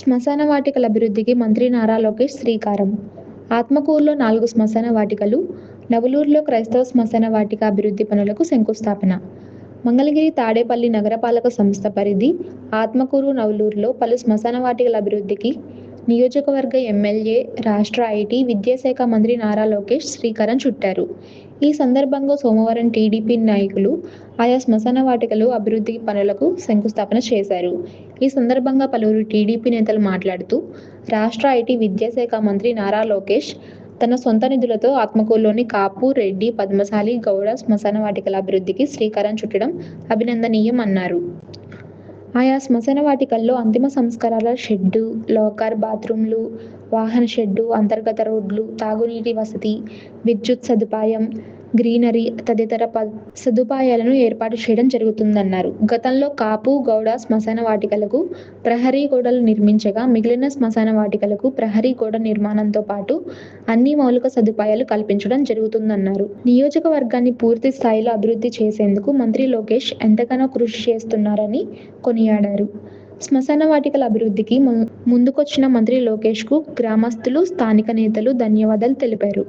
శ్మశాన వాటికల అభివృద్ధికి మంత్రి నారా లోకేష్ శ్రీకారం. ఆత్మకూరులో నాలుగు శ్మశాన వాటికలు నవలూరులో క్రైస్తవ శ్మశాన వాటిక అభివృద్ధి పనులకు శంకుస్థాపన. మంగళగిరి తాడేపల్లి నగరపాలక సంస్థ పరిధి ఆత్మకూరు నవలూరులో పలు శ్మశాన వాటికల అభివృద్ధికి నియోజకవర్గ ఎమ్మెల్యే రాష్ట్ర ఐటీ విద్యాశాఖ మంత్రి నారా లోకేష్ శ్రీకారం చుట్టారు. ఈ సందర్భంగా సోమవారం టీడీపీ నాయకులు ఆయా శ్మశాన వాటికలు అభివృద్ధి పనులకు శంకుస్థాపన చేశారు. ఈ సందర్భంగా పలువురు టీడీపీ నేతలు మాట్లాడుతూ రాష్ట్ర ఐటీ విద్యాశాఖ మంత్రి నారా లోకేష్ తన సొంత నిధులతో ఆత్మకూరులోని కాపు రెడ్డి పద్మశాలి గౌడ శ్మశాన వాటికల అభివృద్ధికి శ్రీకారం చుట్టడం అభినందనీయం అన్నారు. ఆయా శ్మశాన వాటికల్లో అంతిమ సంస్కారాల షెడ్డు లాకర్ బాత్రూంలు వాహన షెడ్డు అంతర్గత రోడ్లు తాగునీటి వసతి విద్యుత్ సదుపాయం గ్రీనరీ తదితర సదుపాయాలను ఏర్పాటు చేయడం జరుగుతుందన్నారు. గతంలో కాపు గౌడ శ్మశాన వాటికలకు ప్రహరీ గోడలు నిర్మించగా మిగిలిన శ్మశాన వాటికలకు ప్రహరీ గోడ నిర్మాణంతో పాటు అన్ని మౌలిక సదుపాయాలు కల్పించడం జరుగుతుందన్నారు. నియోజకవర్గాన్ని పూర్తి స్థాయిలో అభివృద్ధి చేసేందుకు మంత్రి లోకేష్ ఎంతగానో కృషి చేస్తున్నారని కొనియాడారు. శ్మశాన వాటికల అభివృద్ధికి ముందుకొచ్చిన మంత్రి లోకేష్కు గ్రామస్తులు స్థానిక నేతలు ధన్యవాదాలు తెలిపారు.